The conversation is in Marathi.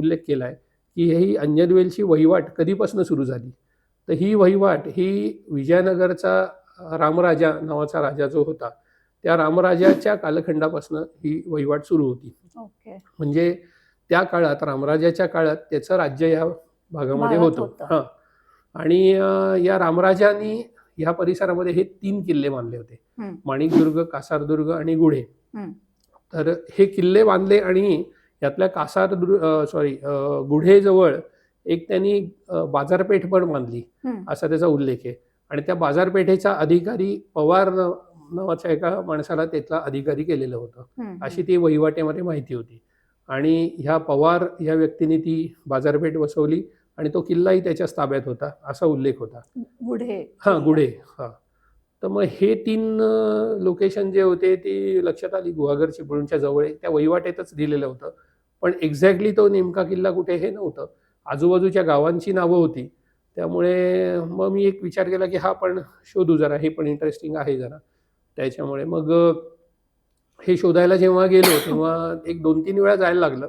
उल्लेख केला आहे की ही अंजनवेलची वहिवाट कधीपासून सुरू झाली? तर ही वहिवाट ही विजयनगरचा रामराजा नावाचा राजा जो होता त्या रामराजाच्या कालखंडापासून ही वहिवाट सुरू होती. ओके. म्हणजे त्या काळात रामराजाच्या काळात त्याचं राज्य या भागामध्ये होतं. हां. आणि या रामराजांनी ह्या परिसरामध्ये हे तीन किल्ले बांधले होते. माणिकदुर्ग कासारदुर्ग आणि गुढे. तर हे किल्ले बांधले आणि यातल्या कासारदुर्ग सॉरी गुढेजवळ एक त्यांनी बाजारपेठ पण बांधली. असा त्याचा उल्लेख आहे. आणि त्या बाजारपेठेचा अधिकारी पवार नावाच्या एका माणसाला त्यातला अधिकारी केलेलं होतं. अशी ती वहिवाटेमध्ये माहिती होती. आणि ह्या पवार ह्या व्यक्तीने ती बाजारपेठ बसवली आणि तो किल्लाही त्याच्याच ताब्यात होता असा उल्लेख होता. गुढे. हा गुढे हा. तर मग हे तीन लोकेशन जे होते ती लक्षात आली. गुहागर चिपळूणच्या जवळ. त्या वहिवाटेतच दिलेलं होतं. पण एक्झॅक्टली तो नेमका किल्ला कुठे हे नव्हतं. आजूबाजूच्या गावांची नावं होती. त्यामुळे मग मी एक विचार केला की हा पण शोधू जरा हे पण इंटरेस्टिंग आहे जरा. त्याच्यामुळे मग हे शोधायला जेव्हा गेलो तेव्हा एक दोन तीन वेळा जायला लागलं.